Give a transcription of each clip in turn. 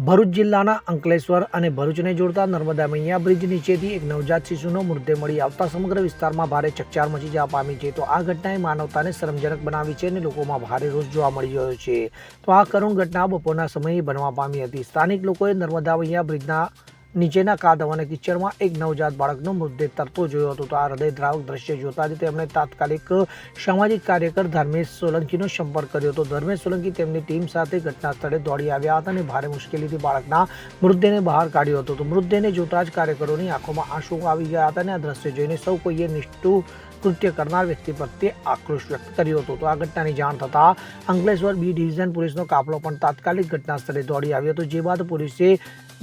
ભરૂચ જિલ્લાના અંકલેશ્વર અને ભરૂચને જોડતા નર્મદા મૈયા બ્રિજ નીચેથી એક નવજાત શિશુનો મૃતદેહ મળી આવતા સમગ્ર વિસ્તારમાં ભારે ચકચાર મચી જવા પામી છે. તો આ ઘટનાએ માનવતાને શરમજનક બનાવી છે અને લોકોમાં ભારે રોષ જોવા મળી રહ્યો છે. તો આ કરુણ ઘટના બપોરના સમયે બનવા પામી હતી. સ્થાનિક લોકોએ નર્મદા મૈયા બ્રિજના નીચેના કાદવ અને કિચડમાં એક નવજાત બાળકનો મૃતદેહ તરતો જોયો હતો. તો આ હૃદયદ્રાવક દ્રશ્ય જોતા જ તેમણે તાત્કાલિક સામાજિક કાર્યકર ધર્મેશ સોલંકીનો સંપર્ક કર્યો હતો. ધર્મેશ સોલંકી તેમની ટીમ સાથે ઘટના સ્થળે દોડી આવ્યા હતા અને ભારે મુશ્કેલીથી બાળકના મૃતદેહને બહાર કાઢ્યો હતો. તો મૃતદેહને જોતા જ કાર્યકરોની આંખોમાં આંસુ આવી ગયા હતા અને આ દ્રશ્ય જોઈને સૌ કોઈએ નિષ્ઠુર કૃત્ય કરનાર વ્યક્તિ પ્રત્યે આક્રોશ વ્યક્ત કર્યો હતો. તો આ ઘટનાની જાણ થતાં અંકલેશ્વર બી ડિવિઝન પોલીસનો કાફલો પણ તાત્કાલિક ઘટના સ્થળે દોડી આવ્યો હતો. જે બાદ પોલીસે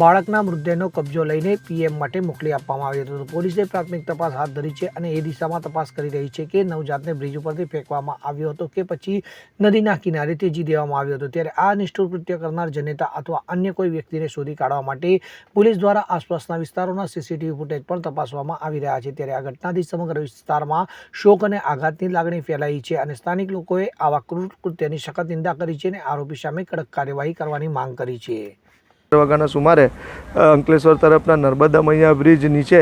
બાળકના મૃતદેહનો કબજો લઈને પીએમ માટે મોકલી આપવામાં આવ્યો હતો. પોલીસે પ્રાથમિક તપાસ હાથ ધરી છે અને એ દિશામાં તપાસ કરી રહી છે કે નવજાતને બ્રિજ ઉપરથી ફેંકવામાં આવ્યો હતો કે પછી નદીના કિનારે તેજી દેવામાં આવ્યો હતો. ત્યારે આ નિષ્ઠુર કૃત્ય કરનાર જનેતા અથવા અન્ય કોઈ વ્યક્તિને શોધી કાઢવા માટે પોલીસ દ્વારા આસપાસના વિસ્તારોના સીસીટીવી ફૂટેજ પણ તપાસવામાં આવી રહ્યા છે. ત્યારે આ ઘટનાથી સમગ્ર વિસ્તારમાં શોક અને આઘાતની લાગણી ફેલાઈ છે અને સ્થાનિક લોકોએ આવા ક્રૂર કૃત્યની સખત નિંદા કરી છે અને આરોપી સામે કડક કાર્યવાહી કરવાની માંગ કરી છે. વાગ્યાના સુમારે અંકલેશ્વર તરફના નર્મદા મૈયા બ્રિજ નીચે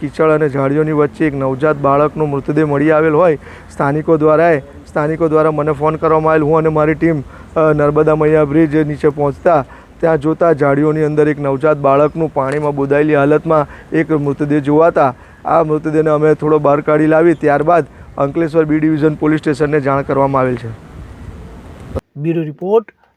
કિચડ અને ઝાડીઓની વચ્ચે એક નવજાત બાળકનો મૃતદેહ મળી આવેલ હોય. સ્થાનિકો દ્વારાએ સ્થાનિકો દ્વારા મને ફોન કરવામાં આવેલ. હું અને મારી ટીમ નર્મદા મૈયા બ્રિજ નીચે પહોંચતા, ત્યાં જોતા ઝાડીઓની અંદર એક નવજાત બાળકનું પાણીમાં બોદાયેલી હાલતમાં એક મૃતદેહ જોવાતા. આ મૃતદેહને અમે થોડો બહાર કાઢી લાવી. ત્યારબાદ અંકલેશ્વર બી ડિવિઝન પોલીસ સ્ટેશનને જાણ કરવામાં આવેલ છે. Bureau report